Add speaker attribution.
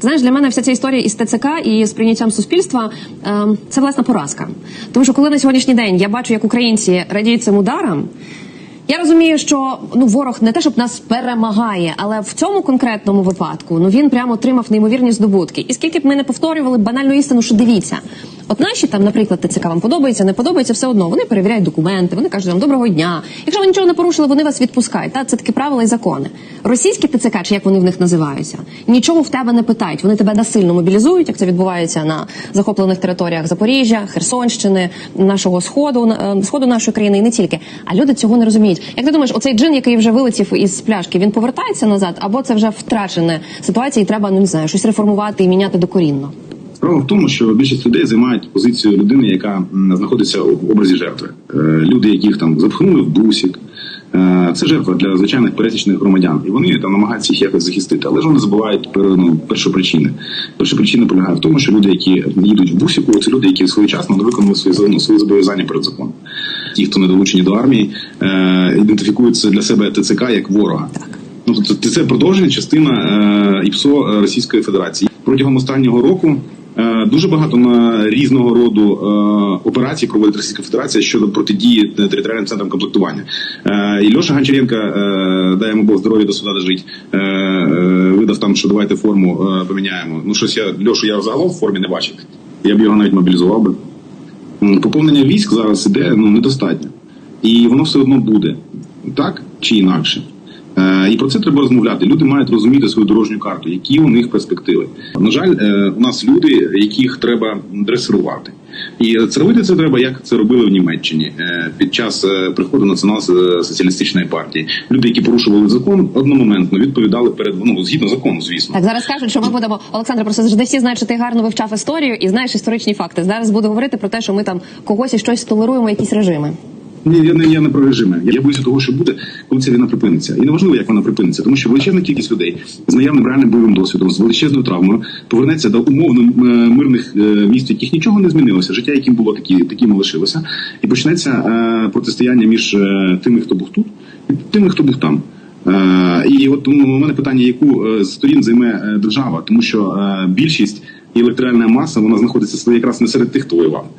Speaker 1: Знаєш, для мене вся ця історія із ТЦК і з прийняттям суспільства ем, це власна поразка. Тому що коли на сьогоднішній день я бачу, як українці радіють цим ударам. Я розумію, що ну ворог не те, щоб нас перемагає, але в цьому конкретному випадку ну він прямо отримав неймовірні здобутки. І скільки б ми не повторювали банальну істину, що дивіться, от наші там, наприклад, ТЦК вам подобається, не подобається, все одно. Вони перевіряють документи, вони кажуть вам доброго дня. Якщо ви нічого не порушили, вони вас відпускають. Та це такі правила і закони. Російські ТЦК, чи як вони в них називаються, нічого в тебе не питають. Вони тебе насильно мобілізують, як це відбувається на захоплених територіях Запоріжжя, Херсонщини, нашого сходу, е, сходу нашої країни, і не тільки. А люди цього не розуміють. Як ти думаєш, оцей джин, який вже вилетів із пляшки, він повертається назад, або це вже втрачена ситуація, і треба ну не знаю, щось реформувати і міняти докорінно.
Speaker 2: Справа в тому, що більшість людей займають позицію людини, яка знаходиться в образі жертви. Е, Люди, яких там запхнули в бусік. е, Це жертва для звичайних пересічних громадян, і вони там намагаються їх якось захистити. Але ж вони забувають про ну, першу причину. Перша причина полягає в тому, що люди, які їдуть в бусіку, це люди, які своєчасно не виконали свої ну, свої зобов'язання перед законом. Ті, хто не долучені до армії, е, ідентифікуються для себе ТЦК як ворога. Ну тобто це продовження частина е, ІПСО Російської Федерації протягом останнього року. Е, Дуже багато на різного роду е, операцій проводить Російська Федерація щодо протидії територіальним центрам комплектування. Е, і Льоша Гончаренко, е, йому Бог здоров'я до суда дожить, е, е, видав там, що давайте форму е, поміняємо. Ну щось я Льошу я загалом в формі не бачив. Я б його навіть мобілізував би. Поповнення військ зараз іде ну недостатньо, і воно все одно буде так чи інакше. Е, І про це треба розмовляти. Люди мають розуміти свою дорожню карту, які у них перспективи. На жаль, е, у нас люди, яких треба дресирувати. І це робити це треба, як це робили в Німеччині е, під час приходу націонал-соціалістичної партії. Люди, які порушували закон, одномоментно відповідали перед ну, згідно закону, звісно.
Speaker 1: Так зараз кажуть, що ми будемо Олександр. Просто завжди всі знають, що ти гарно вивчав історію і знаєш історичні факти. Зараз буду говорити про те, що ми там когось і щось толеруємо, якісь режими.
Speaker 2: Ні, я не я не про режими. Я боюся того, що буде, коли ця війна припиниться. І неважливо, як вона припиниться, тому що величезна кількість людей з наявним реальним бойовим досвідом, з величезною травмою повернеться до умовно е, мирних е, міст, яких нічого не змінилося. Життя, яким було такі, таким лишилося, і почнеться е, протистояння між тими, хто був тут, і тими, хто був там. І от у мене питання, яку з сторін займе держава, тому що більшість і електоральна маса вона знаходиться якраз не серед тих, хто воював.